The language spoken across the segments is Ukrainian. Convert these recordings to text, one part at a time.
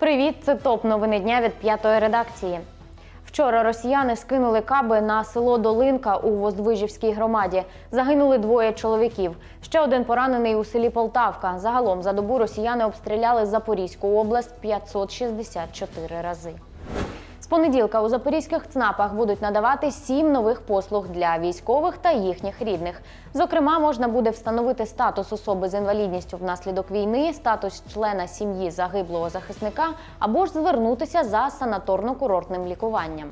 Привіт, це топ новини дня від п'ятої редакції. Вчора росіяни скинули каби на село Долинка у Воздвижівській громаді. Загинули двоє чоловіків. Ще один поранений у селі Полтавка. Загалом за добу росіяни обстріляли Запорізьку область 564 рази. Понеділка у запорізьких ЦНАПах будуть надавати сім нових послуг для військових та їхніх рідних. Зокрема, можна буде встановити статус особи з інвалідністю внаслідок війни, статус члена сім'ї загиблого захисника або ж звернутися за санаторно-курортним лікуванням.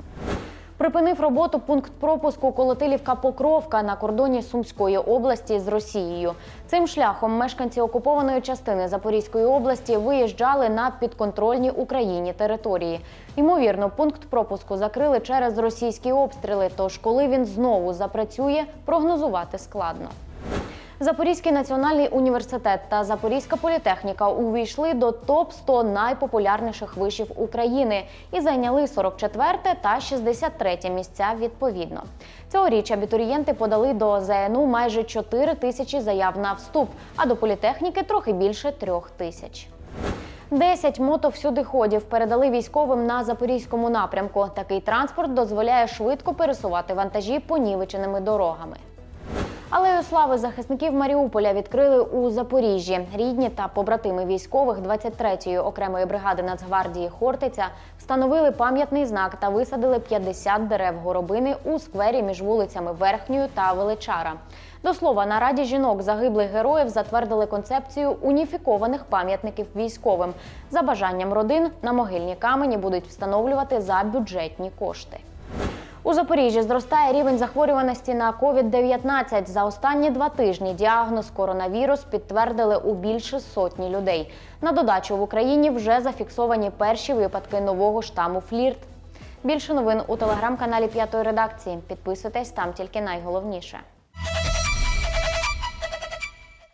Припинив роботу пункт пропуску Колотилівка Покровка на кордоні Сумської області з Росією. Цим шляхом мешканці окупованої частини Запорізької області виїжджали на підконтрольні Україні території. Ймовірно, пункт пропуску закрили через російські обстріли. Тож, коли він знову запрацює, прогнозувати складно. Запорізький національний університет та Запорізька політехніка увійшли до топ 100 найпопулярніших вишів України і зайняли 44 та 63 місця відповідно. Цьогоріч абітурієнти подали до ЗНУ майже 4 тисячі заяв на вступ, а до політехніки трохи більше трьох тисяч. 10 мотовсюдиходів передали військовим на запорізькому напрямку. Такий транспорт дозволяє швидко пересувати вантажі понівеченими дорогами. Алею слави захисників Маріуполя відкрили у Запоріжжі. Рідні та побратими військових 23-ї окремої бригади Нацгвардії Хортиця встановили пам'ятний знак та висадили 50 дерев горобини у сквері між вулицями Верхньою та Величара. До слова, на раді жінок загиблих героїв затвердили концепцію уніфікованих пам'ятників військовим. За бажанням родин на могильні камені будуть встановлювати за бюджетні кошти. У Запоріжжі зростає рівень захворюваності на COVID-19. За останні два тижні діагноз коронавірус підтвердили у більше сотні людей. На додачу в Україні вже зафіксовані перші випадки нового штаму флірт. Більше новин у телеграм-каналі П'ятої редакції. Підписуйтесь там тільки найголовніше.